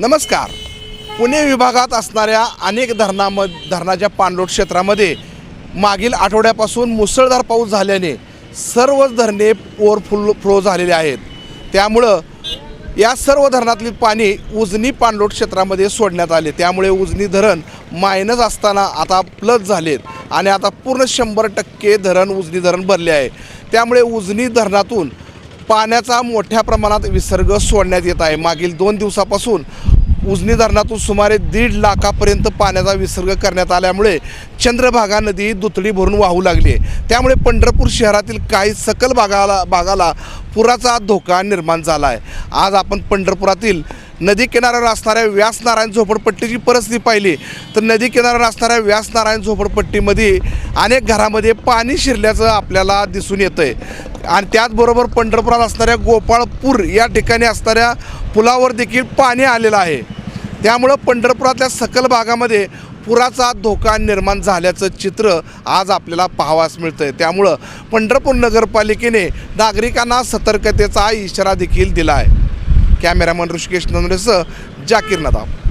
नमस्कार. पुणे विभागात असणाऱ्या अनेक धरणाम धरणाच्या पाणलोट क्षेत्रामध्ये मागील आठवड्यापासून मुसळधार पाऊस झाल्याने सर्वच धरणे ओव्हरफुल फ्लो झालेले आहेत. त्यामुळं या सर्व धरणातली पाणी उजनी पाणलोट क्षेत्रामध्ये सोडण्यात आले. त्यामुळे उजनी धरण मायनस असताना आता प्लस झालेत आणि आता पूर्ण शंभर टक्के धरण उजनी धरण भरले आहे. त्यामुळे उजनी धरणातून पाण्याचा मोठ्या प्रमाणात विसर्ग सोडण्यात येत आहे. मागील दोन दिवसापासून उजनी धरणातून सुमारे दीड लाखापर्यंत पाण्याचा विसर्ग करण्यात आल्यामुळे चंद्रभागा नदी दुथडी भरून वाहू लागली आहे. त्यामुळे पंढरपूर शहरातील काही सकल भागाला भागाला पुराचा धोका निर्माण झाला आहे. आज आपण पंढरपुरातील नदी किनाऱ्यावर असणाऱ्या व्यासनारायण झोपडपट्टीची परिस्थिती पाहिली. तर नदी किनाऱ्यावर असणाऱ्या व्यासनारायण झोपडपट्टीमध्ये अनेक घरामध्ये पाणी शिरल्याचं आपल्याला दिसून येतं आहे आणि त्याचबरोबर पंढरपुरात असणाऱ्या गोपाळपूर या ठिकाणी असणाऱ्या पुलावर देखील पाणी आलेलं आहे. त्यामुळं पंढरपुरातल्या सकल भागामध्ये पुराचा धोका निर्माण झाल्याचं चित्र आज आपल्याला पाहावास मिळतं आहे त्यामुळं पंढरपूर नगरपालिकेने नागरिकांना सतर्कतेचा इशारा देखील दिला आहे कॅमेरामन ऋषिकेश नंदरेसह जाकीर नदाब